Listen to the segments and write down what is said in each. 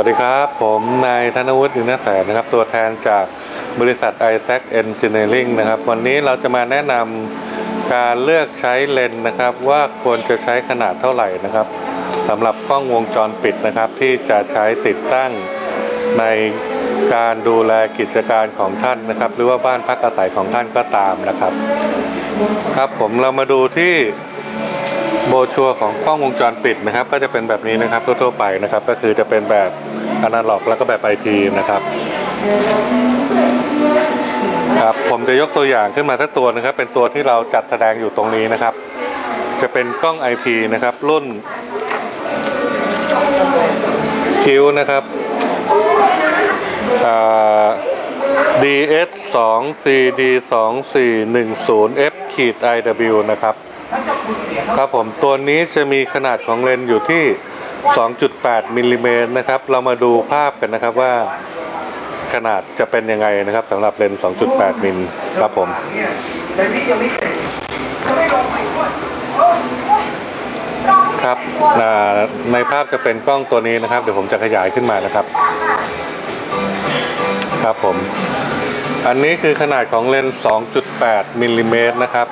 วัสดีครับ ผมนายธนวุฒิอินทแสนนะครับ ตัวแทนจากบริษัท i s a c Engineering นะครับ วันนี้เราจะมาแนะนำการเลือกใช้เลนส์นะครับ ว่าควรจะใช้ขนาดเท่าไหร่นะครับสำหรับกล้องวงจรปิดนะครับ ที่จะใช้ติดตั้งในการดูแลกิจการของท่านนะครับ หรือว่าบ้านพักอาศัยของท่านก็ตามนะครับ ครับผมเรามาดูที่โบชัวของกล้องวงจรปิดนะครับ ก็จะเป็นแบบนี้นะครับทั่วๆไปนะครับ ก็คือจะเป็นแบบ อนาล็อกแล้วก็แบบ IP นะครับครับผมจะยกตัวอย่างขึ้นมาสักตัวนะครับ เป็นตัวที่เราจัดแสดงอยู่ตรงนี้นะครับ จะเป็นกล้อง IP นะครับ รุ่นคิวนะครับ DS 2 CD 2 4 1 0 F ขีด IW นะครับ ครับผมตัวนี้จะมีขนาดของเลนส์อยู่ที่ 2.8มิลลิเมตรนะครับ เรามาดูภาพกันนะครับว่าขนาดจะเป็นยังไงนะครับสำหรับเลนส์ 2.8 มิลครับผมครับอ่าในภาพจะเป็นกล้องตัวนี้นะครับ เดี๋ยวผมจะขยายขึ้นมานะครับ ครับผม อันนี้คือขนาดของเลนส์ 2.8 มิลลิเมตรนะครับ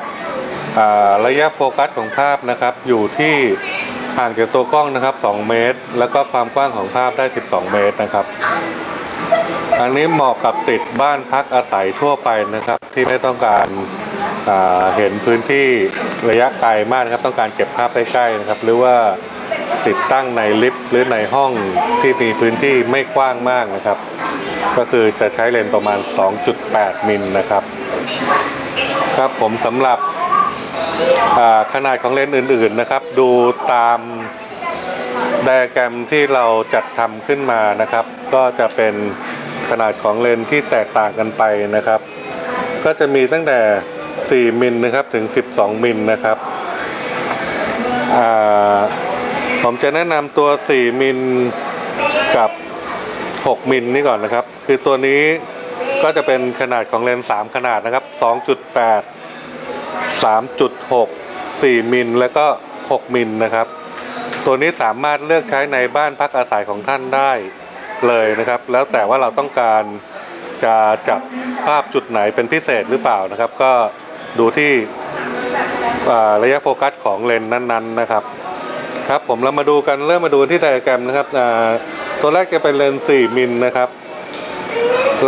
อ่าระยะโฟกัสของภาพนะครับอยู่ที่ ห่างจากตัวกล้องนะครับ 2 เมตร แล้วก็ความกว้างของภาพได้ 12 เมตรนะครับ อันนี้เหมาะกับติดบ้านพักอาศัยทั่วไปนะครับ ที่ไม่ต้องการาเห็นพื้นที่ระยะไกลมากนะครับ ต้องการเก็บภาพใกล้ๆนะครับ หรือว่าติดตั้งในลิฟต์หรือในห้องที่มีพื้นที่ไม่กว้างมากนะครับ ก็คือจะใช้เลนส์ประมาณ 2.8 มิลนะครับ ครับผมสำหรับ ขนาดของเลนส์อื่นๆนะครับ ดูตามไดอะแกรมที่เราจัดทำขึ้นมานะครับ ก็จะเป็นขนาดของเลนส์ที่แตกต่างกันไปนะครับ ก็จะมีตั้งแต่ 4 มิลนะครับถึง 12 มิลนะครับผมจะแนะนำตัว 4 มิลกับ 6 มิลนี่ก่อนนะครับ คือตัวนี้ก็จะเป็นขนาดของเลนส์3ขนาดนะครับ 2.8 3.6 4 มิลแล้วก็ 6 มิลนะครับ ตัวนี้สามารถเลือกใช้ในบ้านพักอาศัยของท่านได้เลยนะครับ แล้วแต่ว่าเราต้องการจะจับภาพจุดไหนเป็นพิเศษหรือเปล่านะครับ ก็ดูที่ระยะโฟกัสของเลนส์นั้นๆนะครับ ครับผมเรามาดูกันเริ่มมาดูที่ไดอะแกรมนะครับตัวแรกจะเป็นเลนส์ 4 มิลนะครับ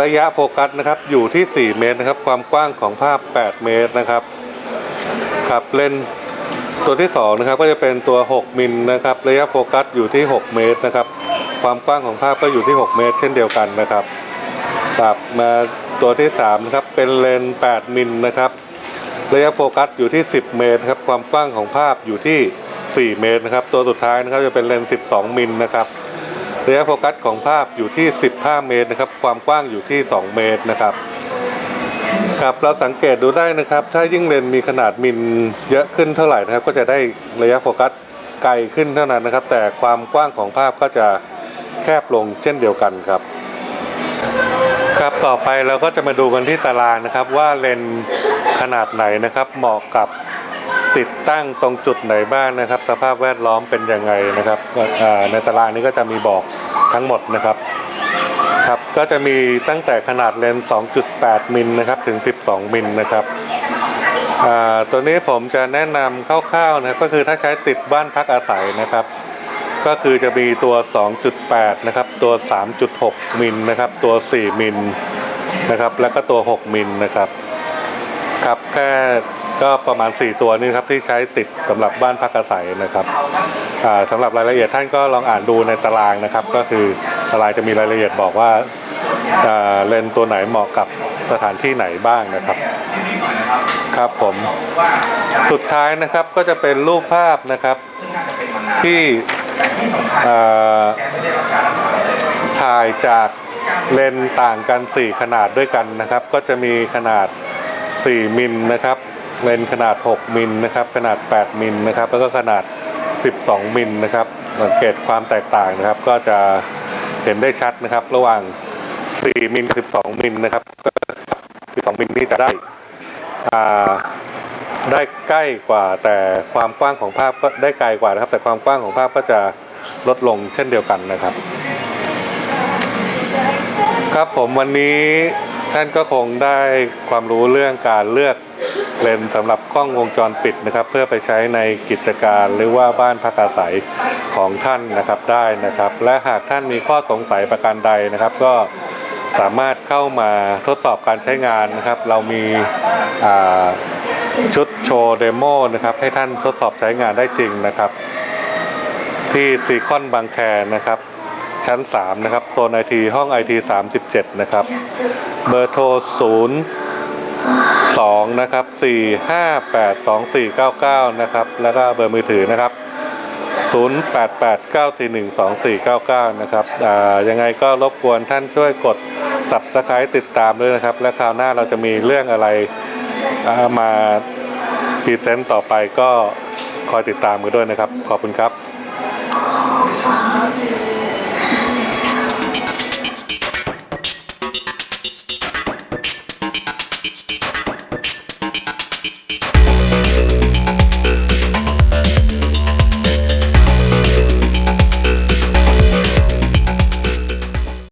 ระยะโฟกัสนะครับอยู่ที่ 4 เมตรนะครับ ความกว้างของภาพ 8 เมตรนะครับ ครับเลนตัวที่2นะครับก็จะเป็นตัว 6 มิลนะครับระยะโฟกัสอยู่ที่ 6 เมตรนะครับ ความกว้างของภาพก็อยู่ที่ 6 เมตร เช่นเดียวกันนะครับครับมาตัวที่3นะครับเป็นเลน 8 มิลนะครับระยะโฟกัสอยู่ที่ 10 เมตรครับความกว้างของภาพอยู่ที่ 4 เมตรนะครับตัวสุดท้ายนะครับจะเป็นเลนส์12 มิลนะครับระยะโฟกัสของภาพอยู่ที่ 15 เมตรนะครับความกว้างอยู่ที่ 2 เมตรนะครับ ครับเราสังเกตดูได้นะครับ ถ้ายิ่งเลนส์มีขนาดมิลเยอะขึ้นเท่าไหร่นะครับ ก็จะได้ระยะโฟกัสไกลขึ้นเท่านั้นนะครับ แต่ความกว้างของภาพก็จะแคบลงเช่นเดียวกันครับ ครับต่อไปเราก็จะมาดูกันที่ตารางนะครับ ว่าเลนส์ขนาดไหนนะครับ เหมาะกับติดตั้งตรงจุดไหนบ้างนะครับ สภาพแวดล้อมเป็นยังไงนะครับในตารางนี้ก็จะมีบอกทั้งหมดนะครับ ครับ ก็จะมีตั้งแต่ขนาดเลนส์ 2.8 มิลนะครับถึง 12 มิลนะครับตัวนี้ผมจะแนะนำคร่าวๆนะก็คือถ้าใช้ติดบ้านพักอาศัยนะครับ ก็คือจะมีตัว 2.8 นะครับ ตัว 3.6 มิลนะครับ ตัว 4 มิลนะครับ แล้วก็ตัว 6 มิลนะครับครับแค่ ก็ประมาณ 4 ตัวนี้ครับที่ใช้ติดสำหรับบ้านพักอาศัยนะครับอ่าสำหรับรายละเอียดท่านก็ลองอ่านดูในตารางนะครับ ก็คือตารางจะมีรายละเอียดบอกว่าเลนตัวไหนเหมาะกับสถานที่ไหนบ้างนะครับ ครับผมสุดท้ายนะครับก็จะเป็นรูปภาพนะครับที่ถ่ายจากเลนต่างกัน 4 ขนาดด้วยกันนะครับ ก็จะมีขนาด 4 มิลนะครับ เลนขนาด 6 มิลนะครับ ขนาด 8 มิลนะครับ แล้วก็ขนาด 12 มิลนะครับ สังเกตความแตกต่างนะครับ ก็จะเห็นได้ชัดนะครับ ระหว่าง 4 มิลกับ12 มิลนะครับ 12 มิลนี่จะได้ได้ใกล้กว่าแต่ความกว้างของภาพก็ได้ไกลกว่านะครับ แต่ความกว้างของภาพก็จะลดลงเช่นเดียวกันนะครับ ครับผมวันนี้ท่านก็คงได้ความรู้เรื่องการเลือก เลนสำหรับกล้องวงจรปิดนะครับ เพื่อไปใช้ในกิจการหรือว่าบ้านพักอาศัยของท่านนะครับได้นะครับ และหากท่านมีข้อสงสัยประการใดนะครับ ก็สามารถเข้ามาทดสอบการใช้งานนะครับ เรามีชุดโชว์เดโมนะครับ ให้ท่านทดสอบใช้งานได้จริงนะครับ ที่ซีคอนบางแคนะครับ ชั้น 3 นะครับ โซนไอทีห้องไอที37 นะครับ เบอร์โทร 0 2นะครับ4 5 8 2 4 9 9นะครับแล้วก็เบอร์มือถือนะครับ 0 8 8 9 4 1 2 4 9 9 นะครับอ่ายังไงก็รบกวนท่านช่วยกด subscribe ติดตามด้วยนะครับ และคราวหน้าเราจะมีเรื่องอะไรมาพรีเซนต์ต่อไปก็คอยติดตามกันด้วยนะครับ ขอบคุณครับ